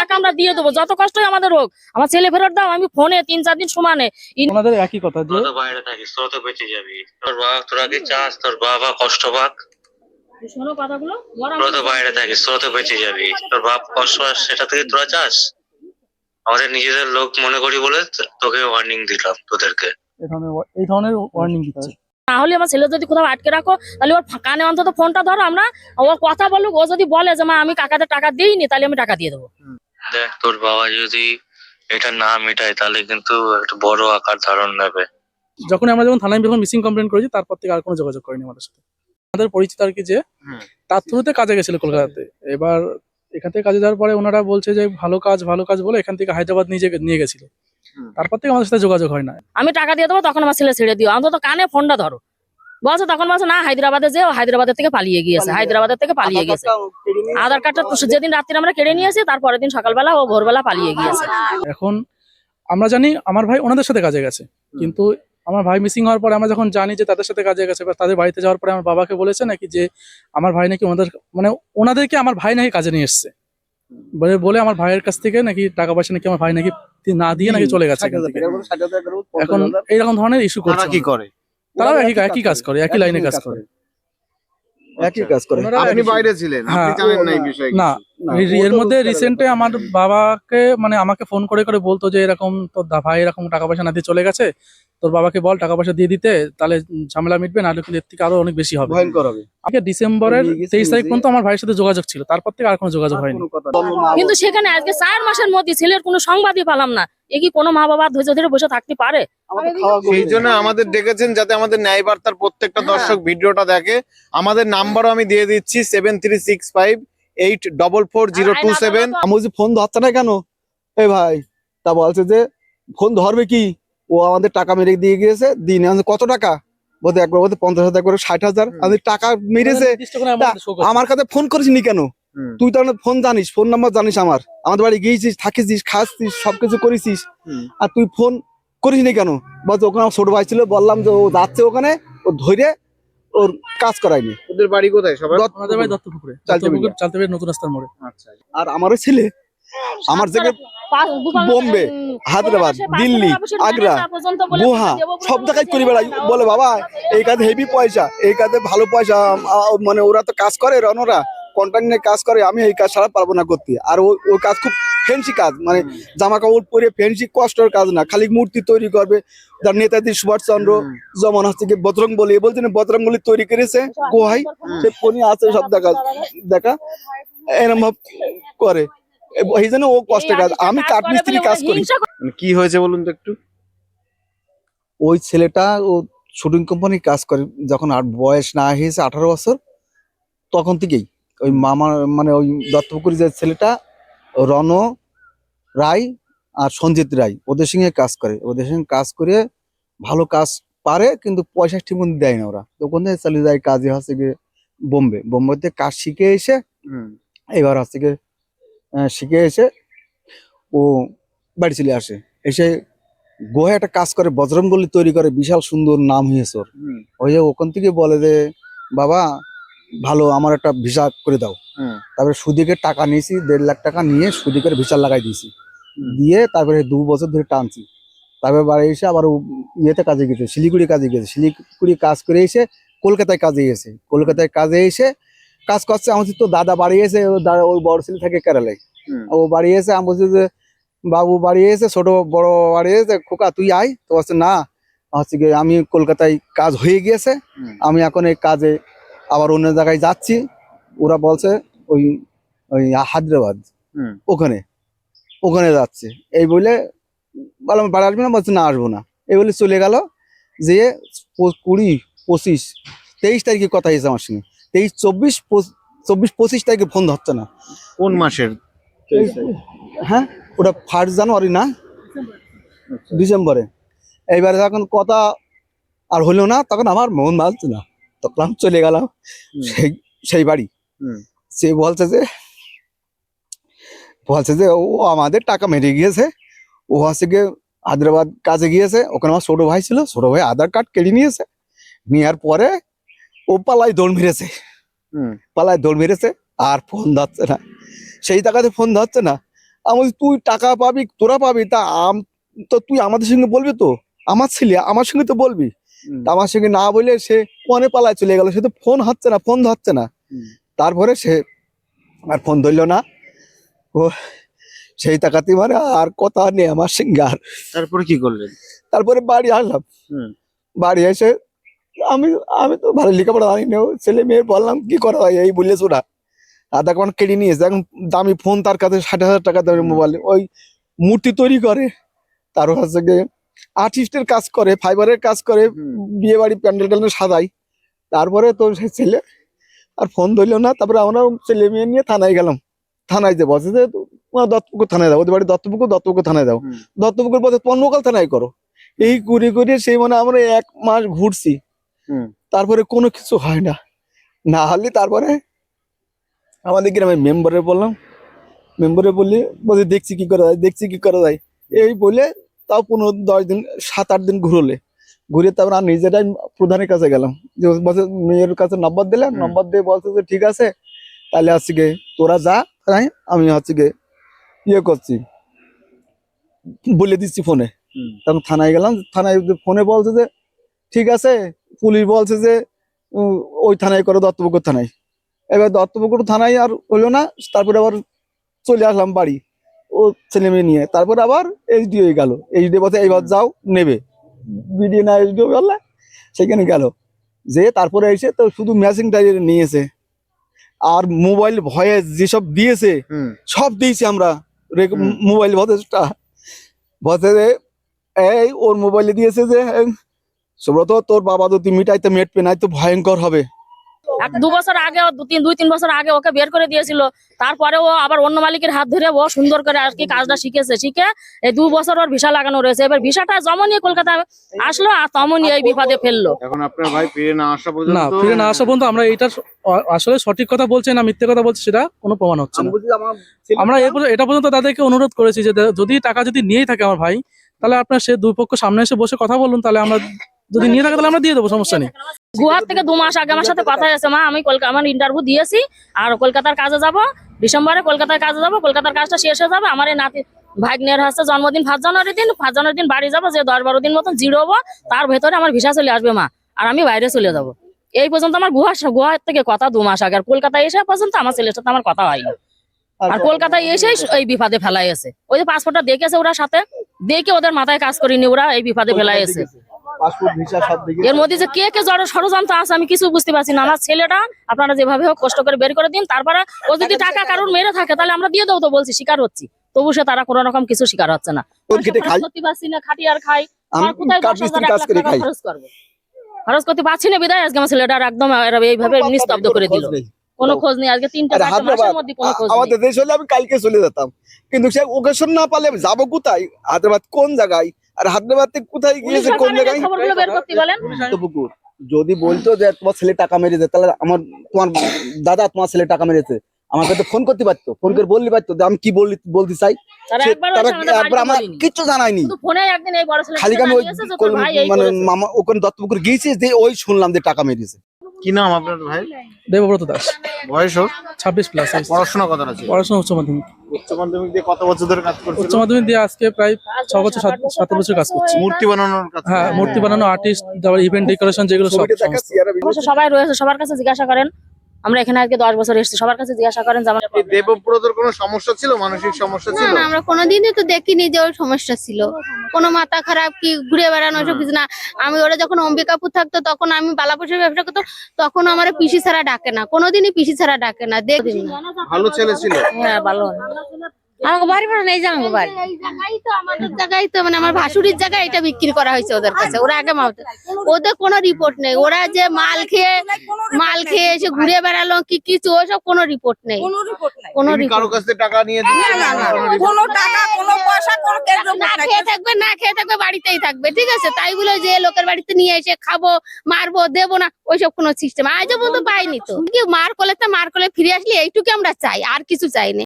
টাকা আমরা দিয়ে দেবো যত কষ্টই আমাদের হোক। আমার ছেলে ফেরত দাও আমি ফোনে তিন চার দিন সমানে। ওনাদের একই কথা যে বাইরে তোরা তো বেঁচে যাবি। তোর বাবা তোরা কি চাস তোর বাবা কষ্ট পাক। শোনো কথাগুলো তো বাইরে থাকিস তোরা তো বেঁচে যাবি। তোর বাপ কষ্ট সেটা থেকে তোরা চাস? আমাদের নিজেদের লোক মনে করি বলে তোকে ওয়ার্নিং দিলাম তোদেরকে। এই ধরনের ওয়ার্নিং দিচ্ছে। না আমার ছেলে যদি কোথাও আটকে রাখো তাহলে ওর কানে অন্তত ফোনটা ধরো আমরা ওর কথা বলুক ও যদি বলে যে মা আমি কাকাতে টাকা দিইনি তাহলে আমি টাকা দিয়ে দেবো। দেখ তোর বাবা যদি এটা না মেটায় তাহলে কিন্তু একটা বড় আকার ধারণ নেবে। যখন আমরা যখন থানায় যখন মিসিং কমপ্লেন করেছি তারপর থেকে আর কোনো যোগাযোগ করেনি আমাদের সাথে। আমাদের পরিচিত আর কি যে। তার থ্রুতে কাজে গেছিল কলকাতাতে। এবার এখান থেকে কাজে যাওয়ার পরে ওনারা বলছে যে ভালো কাজ ভালো কাজ বলে এখান থেকে হায়দ্রাবাদ নিয়ে যে- নিয়ে গেছিল। তারপর থেকে আমাদের সাথে যোগাযোগ হয় না। আমি টাকা দিয়ে দেবো তখন আমার ছেলে ছেড়ে দিও। অন্তত কানে ফোনটা ধরো। বলছে তখন বলছে না হায়দ্রাবাদে যে হায়দ্রাবাদের থেকে পালিয়ে গিয়েছে হায়দ্রাবাদের থেকে পালিয়ে গেছে। আধার কার্ডটা যেদিন রাত্রে আমরা কেড়ে নিয়েছি তারপরের দিন সকালবেলা ও ভোরবেলা পালিয়ে গিয়েছে। এখন আমরা জানি আমার ভাই ওনাদের সাথে কাজে গেছে কিন্তু আমার ভাই মিসিং হওয়ার পরে আমরা যখন জানি যে তাদের সাথে কাজে গেছে বা তাদের বাড়িতে যাওয়ার পরে আমার বাবাকে বলেছে নাকি যে আমার ভাই নাকি ওনাদের মানে ওনাদেরকে আমার ভাই নাকি কাজে নিয়ে এসছে। বলে বলে আমার ভাইয়ের কাছ থেকে নাকি টাকা পয়সা নাকি আমার ভাই নাকি না দিয়ে নাকি চলে গেছে এখন এইরকম ধরনের ইস্যু করছে কি করে? তারাও একই একই কাজ করে একই লাইনে কাজ করে। একই কাজ করে। আপনি বাইরে ছিলেন আপনি হ্যাঁ। জানেন না এই বিষয়ে না, এর- এর মধ্যে রিসেন্টে আমার বাবাকে মানে আমাকে ফোন করে করে বলতো যে এরকম তোর ভাই এরকম টাকা পয়সা না দিয়ে চলে গেছে তোর বাবাকে বল টাকা পয়সা দিয়ে দিতে তাহলে ঝামেলা মিটবে না কিন্তু এর থেকে আরও অনেক বেশি হবে। ভয়ঙ্কর হবে। আগে ডিসেম্বরের তেইশ তারিখ পর্যন্ত আমার ভাইয়ের সাথে যোগাযোগ ছিল তারপর থেকে আর কোনো যোগাযোগ হয়নি। কিন্তু সেখানে আজকে চার মাসের মধ্যে ছেলের কোনো সংবাদই পেলাম না এ কি কোনো মা বাবা ধৈর্য ধরে বসে থাকতে পারে? সেই জন্য আমাদের ডেকেছেন যাতে আমাদের ন্যায় বার্তার প্রত্যেকটা হ্যাঁ। দর্শক ভিডিওটা দেখে। আমাদের নাম্বারও আমি দিয়ে দিচ্ছি seven three six five eight double four zero two seven. আমি বলছি ফোন ধরছে না কেন? এই ভাই তা বলছে যে ফোন ধরবে কি? ও আমাদের টাকা মেরে দিয়ে গিয়েছে দিনে। কত টাকা? বলতে একবার বলতে পঞ্চাশ হাজার করে ষাট হাজার। টাকা মেরেছে। আমার কাছে ফোন করেছিনি কেন? তুই তো ফোন জানিস ফোন নাম্বার জানিস আমার। আমাদের বাড়ি গিয়েছিস থাকিছিস খাচ্ছিস সবকিছু করেছিস আর তুই ফোন করিসনি কেন? বলছে ওখানে আমার ছোট ভাই ছিল বললাম যে ও যাচ্ছে ওখানে ও ধরে ওর কাজ করায়নি। ওদের বাড়ি কোথায়? ভাই দত্তপুকুরে। চালতে দত্তপুকুর চালতে নতুন রাস্তার মোড়ে। আচ্ছা। আর আমারও ছেলে আমার জায়গায় বোম্বে, হায়দ্রাবাদ, দিল্লি, আগ্রা, গুহা সব জায়গায় করে বেড়াই বলে বাবা এই কাজে হেভি পয়সা এই কাজে ভালো পয়সা মানে ওরা তো কাজ করে রনরা। কন্ট্রাক্ট নিয়ে কাজ করে আমি এই কাজ ছাড়া পারব না করতে। আর ওই ওই কাজ খুব ফেন্সি কাজ মানে জামা কাপড় পরে ফেন্সি কষ্টের কাজ না খালি মূর্তি তৈরি করবে। যার নেতাজি সুভাষচন্দ্র যেমন হচ্ছে কি বজরং বলি বলছেন বজরং বলি তৈরি করেছে গোহাই সে ফোনে আছে সব দেখা দেখা। এরম ভাব করে। এই জন্য ও কষ্টের কাজ। আমি কাঠমিস্ত্রি কাজ করি। মানে কি হয়েছে বলুন তো একটু? ওই ছেলেটা ও শুটিং কোম্পানি কাজ করে যখন আর বয়স না হয়েছে আঠারো বছর তখন থেকেই। ওই মামা মানে ওই দত্তপুকুরি যে ছেলেটা রণ রায় আর সঞ্জিত রায় ওদের সঙ্গে কাজ করে। ওদের সঙ্গে কাজ করে ভালো কাজ পারে কিন্তু পয়সা ঠিক মতো দেয় না ওরা। তো ওখান চলে যায় কাজে হচ্ছে গিয়ে বোম্বে। বোম্বেতে কাজ শিখে এসে এবার হচ্ছে গিয়ে শিখে এসে ও বাড়ি চলে আসে। এসে গোয়া একটা কাজ করে বজরঙ্গলি তৈরি করে বিশাল সুন্দর নাম হয়েছে ওর। ওই যে ওখান থেকে বলে যে বাবা ভালো আমার একটা ভিসা করে দাও। তারপরে সুদিকে টাকা নিয়েছি দেড় লাখ টাকা নিয়ে সুদিকের ভিসা লাগাই দিয়েছি। দিয়ে তারপরে দু বছর ধরে টানছি। তারপরে বাড়ি এসে আবার ইয়েতে কাজে গেছে শিলিগুড়ি কাজে গেছে শিলিগুড়ি কাজ করে এসে কলকাতায় কাজে গেছে কলকাতায় কাজে এসে কাজ করছে। আমাদের তো দাদা বাড়ি এসে দাদা ওই বড় ছেলে থাকে কেরালায়। ও বাড়ি এসে আমি বলছি যে বাবু বাড়ি এসে ছোট বড় বাড়ি এসে খোকা তুই আয়। তো বলছে না। হচ্ছে গিয়ে আমি কলকাতায় কাজ হয়ে গিয়েছে। আমি এখন এই কাজে আবার অন্য জায়গায় যাচ্ছি ওরা বলছে ওই ওই হায়দ্রাবাদ। ওখানে ওখানে যাচ্ছে। এই বলে বললাম বাড়ি আসবে না? বলছে না আসব না। এই বলে চলে গেল। যে কুড়ি পঁচিশ তেইশ তারিখে কথা হয়েছে আমার সঙ্গে। তেইশ চব্বিশ চব্বিশ পঁচিশ তারিখে ফোন ধরছে না। কোন মাসের? হ্যাঁ ওটা ফার্স্ট জানুয়ারি না? ডিসেম্বরে। এইবারে যখন কথা আর হলো না তখন আমার মন ভালছে না। তখন আমি চলে গেলাম। সেই সেই বাড়ি। সে বলছে যে বলছে যে ও আমাদের টাকা মেরে গিয়েছে। ও হচ্ছে গিয়ে হায়দ্রাবাদ কাজে গিয়েছে। ওখানে আমার ছোট ভাই ছিল। ছোট ভাই আধার কার্ড কেড়ে নিয়েছে। নেওয়ার পরে ও পালায় দৌড় মেরেছে। পালায় দৌড় মেরেছে। আর ফোন ধরছে না। সেই টাকাতে ফোন ধরছে না। আমি তুই টাকা পাবি তোরা পাবি। তা আম- তো তুই আমাদের সঙ্গে বলবি তো? আমার ছেলে আমার সঙ্গে তো বলবি। আমার সঙ্গে না বলে সে ফোনে পালায় চলে গেল। সে তো ফোন হচ্ছে না ফোন ধরছে না। তারপরে সে আর ফোন ধরলো না। ও সেই টাকাতে মানে আর কথা নেই আমার সঙ্গে আর। তারপরে কি করলেন? তারপরে বাড়ি আসলাম। বাড়ি এসে আমি আমি তো ভালো লেখাপড়া জানি না ছেলে মেয়ে বললাম কি করা হয়? এই বললে ওরা আধা ঘণ্টা কেটে নিয়েছে এখন দামি ফোন তার কাছে ষাট হাজার টাকা দামের মোবাইল। ওই মূর্তি তৈরি করে। তার হচ্ছে আর্টিস্টের কাজ করে ফাইবারের কাজ করে বিয়ে বাড়ি প্যান্ডেল ট্যান্ডেল সাজাই। তারপরে তো সে ছেলে আর ফোন ধরলো না তারপরে আমরা ছেলে মেয়ে নিয়ে থানায় গেলাম। থানায় যে বসে যে দত্তপুকুর থানায় যাও ওদের বাড়ি দত্তপুকুর দত্তপুকুর থানায় যাও দত্তপুকুর পথে পণ্যকাল থানায় করো। এই করে করে সেই মানে আমরা এক মাস ঘুরছি। তারপরে কোনো কিছু হয় না। না হলে তারপরে আমাদের গ্রামে মেম্বারে বললাম। মেম্বারে বললে বলছে দেখছি কি করা যায় দেখছি কি করা যায়। এই বলে তাও পনেরো দশ দিন সাত আট দিন ঘুরলে। ঘুরে তারপর আমি নিজেরাই প্রধানের কাছে গেলাম। যে বলছে মেয়ের কাছে নম্বর দিলাম নম্বর দিয়ে বলছে যে ঠিক আছে তাহলে হচ্ছে গে তোরা যা আমি হচ্ছে গে ইয়ে করছি। বলে দিচ্ছি ফোনে। তখন থানায় গেলাম থানায় ফোনে বলছে যে ঠিক আছে। পুলিশ বলছে যে ওই থানায় করো দত্তপুকুর থানায়। এবার দত্তপুকুর থানায় আর হলো না তারপরে আবার চলে আসলাম বাড়ি। ও ছেলে মেয়ে নিয়ে। তারপর আবার এইচডিও গেল। এইচডিও বলছে এইবার যাও নেবে। বিডিও না এইচডিও বললে সেখানে গেল। যে তারপরে এসে তো শুধু ম্যাচিং টাইপের নিয়েছে। আর মোবাইল ভয়েস যেসব দিয়েছে সব দিয়েছি আমরা। মোবাইল ভয়েসটা। যে এই ওর মোবাইলে দিয়েছে যে সুব্রত তোর বাবা তো যদি মিটাইতে মেটবে নাই তো ভয়ঙ্কর হবে। এক দু বছর আগে দু তিন দুই তিন বছর আগে ওকে বের করে দিয়েছিল। তারপরে ও আবার অন্য মালিকের হাত ধরে ও সুন্দর করে আর কি কাজটা শিখেছে। শিখে এই দু বছর ওর ভিসা লাগানো রয়েছে। এবার ভিসাটা যেমনই কলকাতায় আসলো আর তেমনই এই বিপদে ফেলল। এখন আপনার ভাই ফিরে না আসা পর্যন্ত না ফিরে না আসা পর্যন্ত আমরা এটা আসলে সঠিক কথা বলছে না মিথ্যে কথা বলছে সেটা কোনো প্রমাণ হচ্ছে না। আমার ছেলেটা- আমরা এ পর্যন্ত- এটা পর্যন্ত তাদেরকে অনুরোধ করেছি যে যদি টাকা যদি নিয়েই থাকে আমার ভাই তাহলে আপনার সে দুই পক্ষ সামনে এসে বসে কথা বলুন তাহলে আমরা যদি নিয়ে থাকে তাহলে আমরা দিয়ে দেবো সমস্যা নেই। গুয়াহাট থেকে দু মাস আগে আমার সাথে কথা আছে মা। আমি কলকাতা আমার ইন্টারভিউ দিয়েছি আর কলকাতার কাজে যাব। ডিসেম্বরে কলকাতার কাজে যাব কলকাতার কাজটা শেষ হয়ে যাবে। আমার এই নাতি ভাগ্নের হচ্ছে জন্মদিন ফার্স্ট জানুয়ারি দিন ফার্স্ট জানুয়ারি দিন বাড়ি যাব যে দশ বারো দিন মতন জিরোবো তার ভেতরে আমার ভিসা চলে আসবে মা। আর আমি বাইরে চলে যাব। এই পর্যন্ত আমার গুহা গুয়াহাট থেকে কথা দু মাস আগে আর কলকাতায় এসে পর্যন্ত আমার ছেলের সাথে আমার কথা হয়নি। আর কলকাতায় এসেই এই বিপদে ফেলাই এসে ওই যে পাসপোর্টটা দেখেছে ওরা সাথে দেখে ওদের মাথায় কাজ করিনি ওরা এই বিপদে ফেলাই এসে পাসপোর্ট ভিসা সব দিকে এর মধ্যে যে কে কে জড় ষড়যন্ত্র আছে আমি কিছু বুঝতে পারছি না। আমার ছেলেটা আপনারা যেভাবে হোক কষ্ট করে বের করে দিন তারপরে ও যদি টাকা কারোর মেরে থাকে তাহলে আমরা দিয়ে দেবো তো বলছি স্বীকার হচ্ছি। তবু সে তারা কোনো রকম কিছু স্বীকার হচ্ছে না। পারছি খাটি আর খাই। আর কোথায় দশ হাজার, এক লাখ টাকা খরচ করব? খরচ করতে পারছি না বিদায় আজকে আমার ছেলেটার একদম এইভাবে নিস্তব্ধ করে দিল। কোনো খোঁজ নেই আজকে তিনটে মাসের মধ্যে কোনো খোঁজ আমাদের দেশ হলে আমি কালকে চলে যেতাম। কিন্তু সে ওকেশন না পালে যাব কোথায়? হায়দ্রাবাদ কোন জায়গায়? আর হায়দ্রাবাদ থেকে কোথায় গিয়েছে কোন জায়গায়? খবরগুলো বের করতে বলেন। পুকুর যদি বলতো যে তোমার ছেলে টাকা মেরেছে তাহলে আমার তোমার দাদা তোমার ছেলে টাকা মেরেছে। আমাকে তো ফোন করতে পারতো ফোন করে বললি পারতো যে আমি কি বললি বলতে চাই। আমার কিচ্ছু জানায়নি। খালি আমি ওই মানে মামা ওখানে দত্তপুকুর গিয়েছিস যে ওই শুনলাম যে টাকা মেরেছে। কি নাম আপনার ভাই? দেবব্রত দাস। বয়স ওর? ছাব্বিশ প্লাস পড়াশোনা কত আছে? পড়াশোনা উচ্চ মাধ্যমিক। উচ্চ মাধ্যমিক দিয়ে কত বছর ধরে কাজ উচ্চ মাধ্যমিক দিয়ে আজকে প্রায় ছ বছর সাত সাত বছর কাজ করছি। মূর্তি বানানোর কাজ হ্যাঁ মূর্তি বানানো আর্টিস্ট তারপর ইভেন্ট ডেকোরেশন যেগুলো সব সবাই রয়েছে সবার কাছে জিজ্ঞাসা করেন আমরা এখানে আজকে দশ বছর এসেছি। সবার কাছে জিজ্ঞাসা করেন যে কোন দেবব্রতর কোনো সমস্যা ছিল? মানসিক সমস্যা ছিল না আমরা কোনোদিনই তো দেখিনি যে ওর সমস্যা ছিল। কোনো মাথা খারাপ কি ঘুরে বেড়ানো সব কিছু না। আমি ওরা যখন অম্বিকাপুর থাকতো তখন আমি বালাপোষের ব্যবসা করতো তখন আমার পিসি ছাড়া ডাকে না। কোনোদিনই পিসি ছাড়া ডাকে না দেখি ভালো ছেলে ছিল? হ্যাঁ ভালো। আমাকে বাড়ি ভাড়া নেই যাব বাড়ি। এই জায়গায় তো আমাদের জায়গায় তো মানে আমার ভাসুরির জায়গায় এটা বিক্রি করা হয়েছে ওদের কাছে। ওরা আগে মালতে ওদের কোনো রিপোর্ট নেই। ওরা যে মাল খেয়ে মাল খেয়ে এসে ঘুরে বেড়ালো কি কিছু ওসব কোনো রিপোর্ট নেই। কোনো রিপোর্ট নাই। কোনো কারও রিপোর্ট টাকা নিয়ে না না কোনো টাকা কোনো পয়সা কোনো না খেয়ে থাকবে না খেয়ে থাকবে বাড়িতেই থাকবে ঠিক আছে? তাই বলে যে লোকের বাড়িতে নিয়ে এসে খাব মারবো দেবো না ওইসব কোনো সিস্টেম আজও পর্যন্ত পাইনি তো। কি মার কোলে তো মার কোলে ফিরে আসলে এইটুকু আমরা চাই আর কিছু চাই না